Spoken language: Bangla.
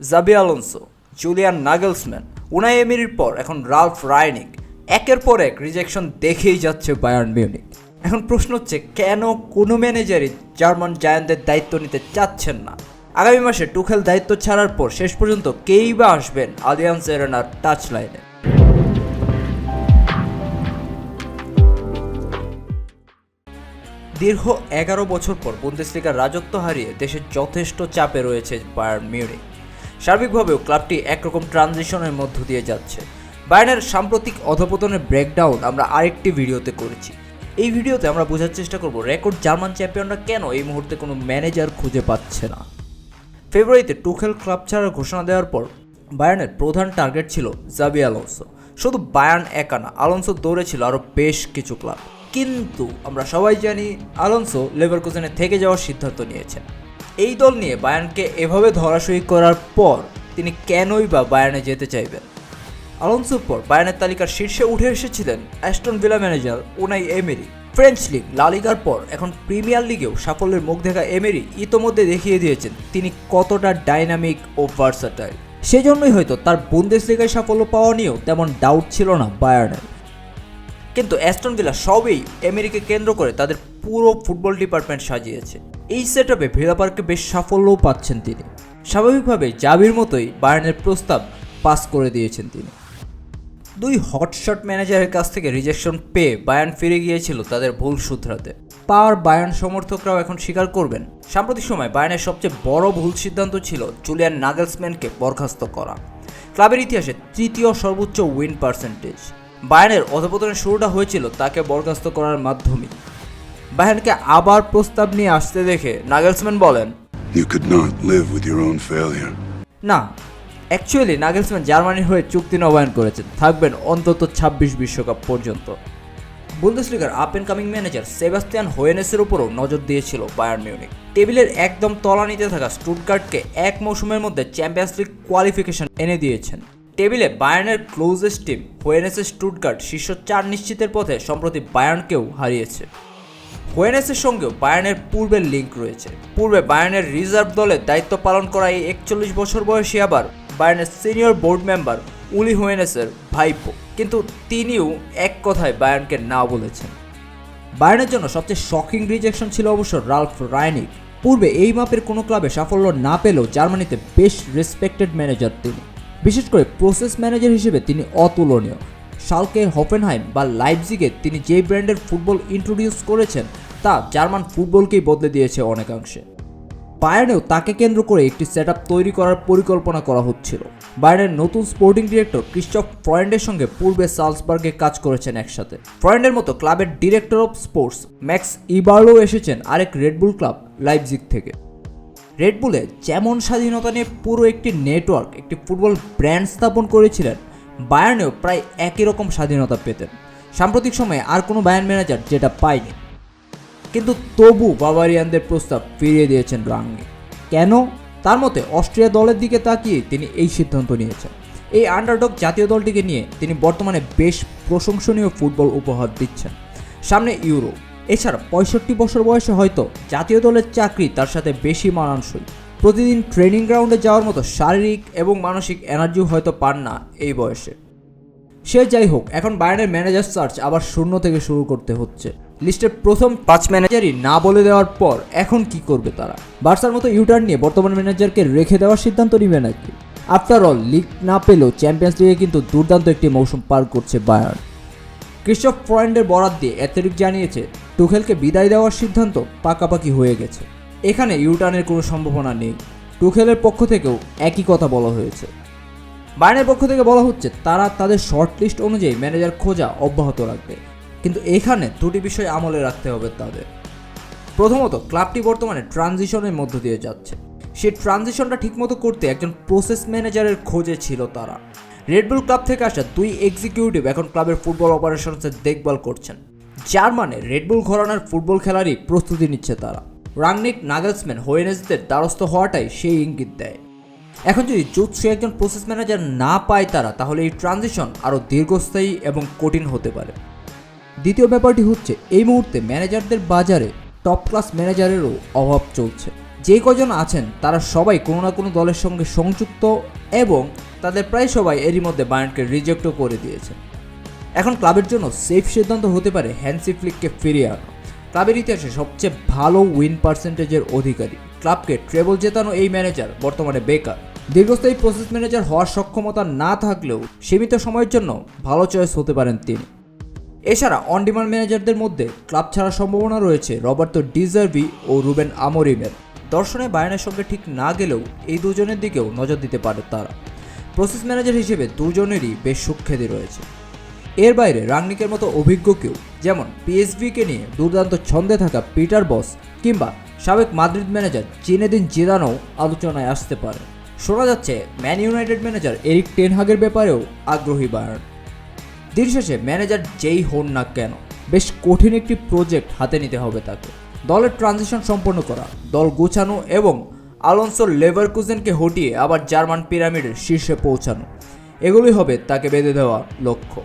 Xabi Alonso Julian Nagelsmann Unai এমিরির পর এখন রালফ রায়নিক একের পর এক রিজেকশন দেখেই যাচ্ছে বায়ার্ন মিউনিক এখন প্রশ্ন হচ্ছে, কেন কোনো ম্যানেজারই জার্মান জায়ান্টদের দায়িত্ব নিতে চাচ্ছেন না? আগামী মাসে টুখেল দায়িত্ব ছাড়ার পর শেষ পর্যন্ত কেই বা আসবেন আলিয়ান্স এরেনার টাচ লাইনে দীর্ঘ এগারো বছর পর বুন্দেসলিগার রাজত্ব হারিয়ে দেশের যথেষ্ট চাপে রয়েছে বায়ার্ন মিউনিক সার্বিকভাবেও ক্লাবটি একরকম ট্রানজিশনের মধ্য দিয়ে যাচ্ছে। বায়ার্নের সাম্প্রতিক অধপতনের ব্রেকডাউন আমরা আরেকটি ভিডিওতে করেছি। এই ভিডিওতে আমরা বোঝার চেষ্টা করব রেকর্ড জার্মান চ্যাম্পিয়নরা কেন এই মুহূর্তে কোনো ম্যানেজার খুঁজে পাচ্ছে না। ফেব্রুয়ারিতে টুখেল ক্লাব ছাড়ার ঘোষণা দেওয়ার পর বায়ার্নের প্রধান টার্গেট ছিল জাবি আলোনসো। শুধু বায়ার্ন একা না, আলোনসো দৌড়েছিল আরও বেশ কিছু ক্লাব। কিন্তু আমরা সবাই জানি আলোনসো লেভারকুজেনে থেকে যাওয়ার সিদ্ধান্ত নিয়েছেন এই দল নিয়ে বায়ানকে এভাবে ধরাশয়ী করার পর তিনি কেনই বা বায়ানে যেতে চাইবেন? আলোনসোর পর বায়ানের তালিকার শীর্ষে উঠে এসেছিলেন Aston Villa manager Unai Emery. French league লালিগার পর এখন প্রিমিয়ার লিগেও সাফল্যের মুখ দেখা এমেরি ইতোমধ্যে দেখিয়ে দিয়েছেন তিনি কতটা ডাইনামিক ও ভার্সাটাইল। সেজন্যই হয়তো তার বুন্দেস লিগায় সাফল্য পাওয়া নিয়েও তেমন ডাউট ছিল না বায়ার্নের। কিন্তু অ্যাস্টন ভিলা সবই আমেরিকা কেন্দ্র করে তাদের পুরো ফুটবল ডিপার্টমেন্ট সাজিয়েছে। এই সেট আপে ভিলা পার্কে বেশ সাফল্যও পাচ্ছেন তিনি। স্বাভাবিকভাবে জাবির মতোই বায়ার্নের প্রস্তাব পাস করে দিয়েছেন তিনি। দুই হটশট ম্যানেজারের কাছ থেকে রিজেকশন পেয়ে বায়ার্ন ফিরে গিয়েছিল তাদের ভুল শুধরাতে। পাওয়ার বায়ার্ন সমর্থকরাও এখন স্বীকার করবেন। সাম্প্রতিক সময় বায়ার্নের সবচেয়ে বড় ভুল সিদ্ধান্ত ছিল জুলিয়ান নাগেলসম্যানকে বরখাস্ত করা। ক্লাবের ইতিহাসে তৃতীয় সর্বোচ্চ উইন পার্সেন্টেজ বায়ার্নের অধপতনের শুরুটা হয়েছিল তাকে বরখাস্ত করার মাধ্যমে বায়ার্নকে আবার প্রস্তাব নিয়ে আসতে দেখে নাগেলসম্যান বলেন You could not live with your own failure. না অ্যাকচুয়ালি নাগেলসম্যান জার্মানির হয়ে চুক্তি নবায়ন করেছেন থাকবেন অন্তত ছাব্বিশ বিশ্বকাপ পর্যন্ত। বুন্দেসলিগার up and coming manager Sebastian হোয়েনেসের উপরও নজর দিয়েছিল বায়ার্ন মিউনিক। টেবিলের একদম তলা তলানিতে থাকা স্টুটগার্টকে এক মৌসুমের মধ্যে চ্যাম্পিয়ন্স লিগ কোয়ালিফিকেশন এনে দিয়েছেন। টেবিলে বায়ার্নের ক্লোজেস্ট টিম হোয়েনেসের স্টুটগার্ট শীর্ষ চার নিশ্চিতের পথে সম্প্রতি বায়ার্নকেও হারিয়েছে। হোয়েনেসের সঙ্গেও বায়ানের পূর্বের লিঙ্ক রয়েছে। পূর্বে বায়ার্নের রিজার্ভ দলে দায়িত্ব পালন করা এই একচল্লিশ বছর বয়সী আবার বায়ার্নের সিনিয়র বোর্ড মেম্বার উলি হোয়েনেসের ভাইপো। কিন্তু তিনিও এক কথায় বায়ার্নকে না বলেছেন। বায়ার্নের জন্য সবচেয়ে শকিং রিজেকশন ছিল অবশ্য রালফ রায়নিক পূর্বে এই মাপের কোনো ক্লাবে সাফল্য না পেলেও জার্মানিতে বেশ রেসপেক্টেড ম্যানেজার তিনি। বিশেষ করে প্রসেস ম্যানেজার হিসেবে তিনি অতুলনীয়। শালকে হফেনহাইম বা লাইপজিগে তিনি যে ব্র্যান্ডের ফুটবল ইন্ট্রোডিউস করেছেন তা জার্মান ফুটবলকেই বদলে দিয়েছে অনেকাংশে। বায়ার্নেও তাকে কেন্দ্র করে একটি সেট তৈরি করার পরিকল্পনা করা হচ্ছিল। বায়ার্নের নতুন স্পোর্টিং ডিরেক্টর ক্রিস্টফ ফ্রয়েন্ডের সঙ্গে পূর্বে সালসবার্গে কাজ করেছেন একসাথে। ফ্রয়েন্ডের মতো ক্লাবের director of sports Max Eberl এসেছেন আরেক রেডবুল ক্লাব, লাইপজিগ থেকে। রেডবুলে যেমন স্বাধীনতা নিয়ে পুরো একটি নেটওয়ার্ক, একটি ফুটবল ব্র্যান্ড স্থাপন করেছিলেন, বায়ার্নেও প্রায় একই রকম স্বাধীনতা পেতেন। সাম্প্রতিক সময়ে আর কোনো বায়ার্ন ম্যানেজার যেটা পায়নি। কিন্তু তবু বাবারিয়ানদের প্রস্তাব ফিরিয়ে দিয়েছেন রাঙ্গে। কেন? তার মতে অস্ট্রিয়া দলের দিকে তাকিয়ে তিনি এই সিদ্ধান্ত নিয়েছেন। এই আন্ডারডগ জাতীয় দলটিকে নিয়ে তিনি বর্তমানে বেশ প্রশংসনীয় ফুটবল উপহার দিচ্ছেন। সামনে ইউরো। এছাড়া পঁয়ষট্টি বছর বয়সে হয়তো জাতীয় দলের চাকরি তার সাথে বেশি মানানসই। প্রতিদিন ট্রেনিং গ্রাউন্ডে যাওয়ার মতো শারীরিক এবং মানসিক এনার্জিও হয়তো পান না এই বয়সে। সে যাই হোক, এখন বায়ানের ম্যানেজার সার্চ আবার শূন্য থেকে শুরু করতে হচ্ছে। লিস্টের প্রথম পাঁচ ম্যানেজারই না বলে দেওয়ার পর এখন কি করবে তারা? বার্সার মতো ইউটার্ন নিয়ে বর্তমান ম্যানেজারকে রেখে দেওয়ার সিদ্ধান্ত নিবে নাকি? আফটার অল লিগ না পেলেও চ্যাম্পিয়ন্স লিগে কিন্তু দুর্দান্ত একটি মৌসুম পার করছে বায়ার্ন কৃষক ফ্রয়েন্ডের বরাদ দিয়ে অ্যাথলেটিক জানিয়েছে টুখেলকে বিদায় দেওয়ার সিদ্ধান্ত পাকাপাকি হয়ে গেছে। এখানে ইউটার্নের কোনো সম্ভাবনা নেই। টুখেলের পক্ষ থেকেও একই কথা বলা হয়েছে। বায়ার্নের পক্ষ থেকে বলা হচ্ছে, তারা তাদের শর্ট লিস্ট অনুযায়ী ম্যানেজার খোঁজা অব্যাহত রাখবে। কিন্তু এখানে দুটি বিষয় আমলে রাখতে হবে তাদের। প্রথমত, ক্লাবটি বর্তমানে ট্রানজিশনের মধ্য দিয়ে যাচ্ছে। সেই ট্রানজিশনটা ঠিকমতো করতে একজন প্রসেস ম্যানেজারের খোঁজে ছিল তারা। রেডবুল ক্লাব থেকে আসা দুই এক্সিকিউটিভ এখন ক্লাবের ফুটবল অপারেশনসের দেখভাল করছেন। যার মানে রেডবুল ঘরানার ফুটবল খেলারই প্রস্তুতি নিচ্ছে তারা। রাংনিক নাগেলসম্যান হোয়েনেসদের দ্বারস্থ হওয়াটাই সেই ইঙ্গিত দেয়। এখন যদি জুৎসে একজন প্রসেস ম্যানেজার না পায় তারা, তাহলে এই ট্রানজিশন আরও দীর্ঘস্থায়ী এবং কঠিন হতে পারে। দ্বিতীয় ব্যাপারটি হচ্ছে, এই মুহূর্তে ম্যানেজারদের বাজারে টপ ক্লাস ম্যানেজারেরও অভাব চলছে। যে কজন আছেন, তারা সবাই কোনো না কোনো দলের সঙ্গে সংযুক্ত এবং তাদের প্রায় সবাই এরই মধ্যে বায়ার্নকে রিজেক্টও করে দিয়েছে। এখন ক্লাবের জন্য সেফ সিদ্ধান্ত হতে পারে হ্যান্সি ফ্লিককে ফিরিয়ে আনা। ক্লাবের ইতিহাসে সবচেয়ে ভালো উইন পার্সেন্টেজের অধিকারী। ক্লাবকে ট্রেবল জেতানো এই ম্যানেজার বর্তমানে বেকার। দীর্ঘস্থায়ী প্রসেস ম্যানেজার হওয়ার সক্ষমতা না থাকলেও সীমিত সময়ের জন্য ভালো চয়েস হতে পারেন তিনি। এছাড়া অন ডিমান্ড ম্যানেজারদের মধ্যে ক্লাব ছাড়ার সম্ভাবনা রয়েছে রবার্তো ডিজার্ভি ও রুবেন আমরিমের। দর্শনে বায়ানের সঙ্গে ঠিক না গেলেও এই দুজনের দিকেও নজর দিতে পারে তারা। প্রসেস ম্যানেজার হিসেবে দুজনেরই বেশ সুখ্যাতি রয়েছে। এর বাইরে রাংনিকের মতো অভিজ্ঞ কেউ যেমন পিএসভিকে নিয়ে দুর্দান্ত ছন্দে থাকা পিটার বস কিংবা সাবেক মাদ্রিদ ম্যানেজার জিনেদিন জিদানও আলোচনায় আসতে পারে। শোনা যাচ্ছে ম্যান ইউনাইটেড ম্যানেজার এরিক টেনহাগের ব্যাপারেও আগ্রহী বায়ার্ন দিন শেষে ম্যানেজার যেই হন না কেন, বেশ কঠিন একটি প্রজেক্ট হাতে নিতে হবে তাকে। দলের ট্রানজিশন সম্পন্ন করা, দল গোছানো এবং আলোনসো লেভারকুজেনকে হটিয়ে আবার জার্মান পিরামিডের শীর্ষে পৌঁছানো। এগুলোই হবে তাকে বেঁধে দেওয়া লক্ষ্য।